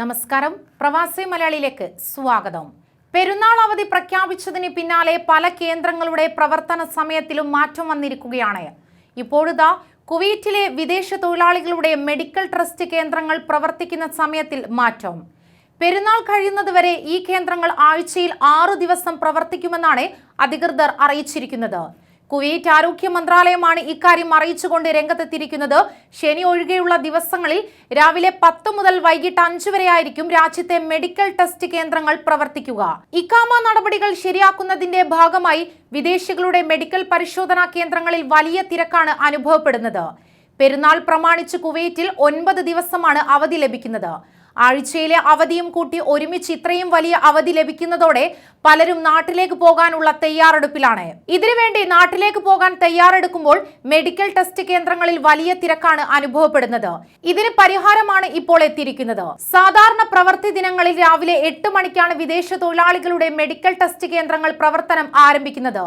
നമസ്കാരം. പ്രവാസി മലയാളിയിലേക്ക് സ്വാഗതം. പെരുന്നാൾ അവധി പ്രഖ്യാപിച്ചതിന് പിന്നാലെ പല കേന്ദ്രങ്ങളുടെ പ്രവർത്തന സമയത്തിലും മാറ്റം വന്നിരിക്കുകയാണ്. ഇപ്പോഴിതാ കുവൈറ്റിലെ വിദേശ തൊഴിലാളികളുടെ മെഡിക്കൽ ട്രസ്റ്റ് കേന്ദ്രങ്ങൾ പ്രവർത്തിക്കുന്ന സമയത്തിൽ മാറ്റം. പെരുന്നാൾ കഴിയുന്നതുവരെ ഈ കേന്ദ്രങ്ങൾ ആഴ്ചയിൽ ആറു ദിവസം പ്രവർത്തിക്കുമെന്നാണ് അധികൃതർ അറിയിച്ചിരിക്കുന്നത്. കുവൈറ്റ് ആരോഗ്യ മന്ത്രാലയമാണ് ഇക്കാര്യം അറിയിച്ചുകൊണ്ട് രംഗത്തെത്തിയിരിക്കുന്നത്. ശനി ഒഴികെയുള്ള ദിവസങ്ങളിൽ രാവിലെ പത്ത് മുതൽ വൈകിട്ട് അഞ്ചു വരെയായിരിക്കും രാജ്യത്തെ മെഡിക്കൽ ടെസ്റ്റ് കേന്ദ്രങ്ങൾ പ്രവർത്തിക്കുക. ഇക്കാമ നടപടികൾ ശരിയാക്കുന്നതിന്റെ ഭാഗമായി വിദേശികളുടെ മെഡിക്കൽ പരിശോധനാ കേന്ദ്രങ്ങളിൽ വലിയ തിരക്കാണ് അനുഭവപ്പെടുന്നത്. പെരുന്നാൾ പ്രമാണിച്ച് കുവൈറ്റിൽ ഒൻപത് ദിവസമാണ് അവധി ലഭിക്കുന്നത്. ആഴ്ചയിലെ അവധിയും കൂട്ടി ഒരുമിച്ച് ഇത്രയും വലിയ അവധി ലഭിക്കുന്നതോടെ പലരും നാട്ടിലേക്ക് പോകാനുള്ള തയ്യാറെടുപ്പിലാണ്. ഇതിനുവേണ്ടി നാട്ടിലേക്ക് പോകാൻ തയ്യാറെടുക്കുമ്പോൾ മെഡിക്കൽ ടെസ്റ്റ് കേന്ദ്രങ്ങളിൽ വലിയ തിരക്കാണ് അനുഭവപ്പെടുന്നത്. ഇതിന് പരിഹാരമാണ് ഇപ്പോൾ എത്തിയിരിക്കുന്നത്. സാധാരണ പ്രവൃത്തി ദിനങ്ങളിൽ രാവിലെ എട്ട് മണിക്കാണ് വിദേശ തൊഴിലാളികളുടെ മെഡിക്കൽ ടെസ്റ്റ് കേന്ദ്രങ്ങൾ പ്രവർത്തനം ആരംഭിക്കുന്നത്.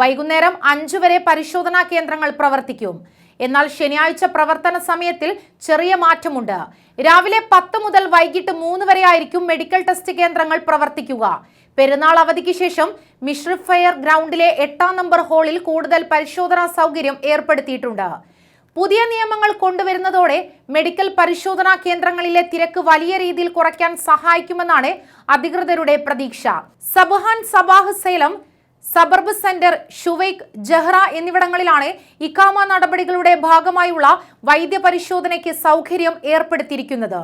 വൈകുന്നേരം അഞ്ചു വരെ പരിശോധനാ കേന്ദ്രങ്ങൾ പ്രവർത്തിക്കും. എന്നാൽ ശനിയാഴ്ച പ്രവർത്തന സമയത്തിൽ ചെറിയ മാറ്റമുണ്ട്. രാവിലെ പത്ത് മുതൽ വൈകിട്ട് മൂന്ന് വരെ ആയിരിക്കും മെഡിക്കൽ ടെസ്റ്റ് കേന്ദ്രങ്ങൾ പ്രവർത്തിക്കുക. പെരുന്നാൾ അവധിക്ക് ശേഷം മിഷ്രിഫ് ഫയർ ഗ്രൗണ്ടിലെ എട്ടാം നമ്പർ ഹാളിൽ കൂടുതൽ പരിശോധനാ സൗകര്യം ഏർപ്പെടുത്തിയിട്ടുണ്ട്. പുതിയ നിയമങ്ങൾ കൊണ്ടുവരുന്നതോടെ മെഡിക്കൽ പരിശോധനാ കേന്ദ്രങ്ങളിലെ തിരക്ക് വലിയ രീതിയിൽ കുറയ്ക്കാൻ സഹായിക്കുമെന്നാണ് അധികൃതരുടെ പ്രതീക്ഷ. Sabhan Sabah Salem suburb centre Shuwaikh Jahra എന്നിവിടങ്ങളിലാണ് ഇക്കാമ നടപടികളുടെ ഭാഗമായുള്ള വൈദ്യപരിശോധനയ്ക്ക് സൗകര്യം ഏർപ്പെടുത്തിയിരിക്കുന്നത്.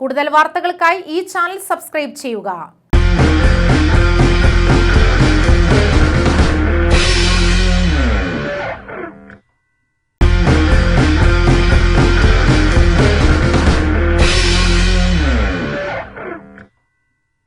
കൂടുതൽ വാർത്തകൾക്കായി ഈ ചാനൽ സബ്സ്ക്രൈബ് ചെയ്യുക.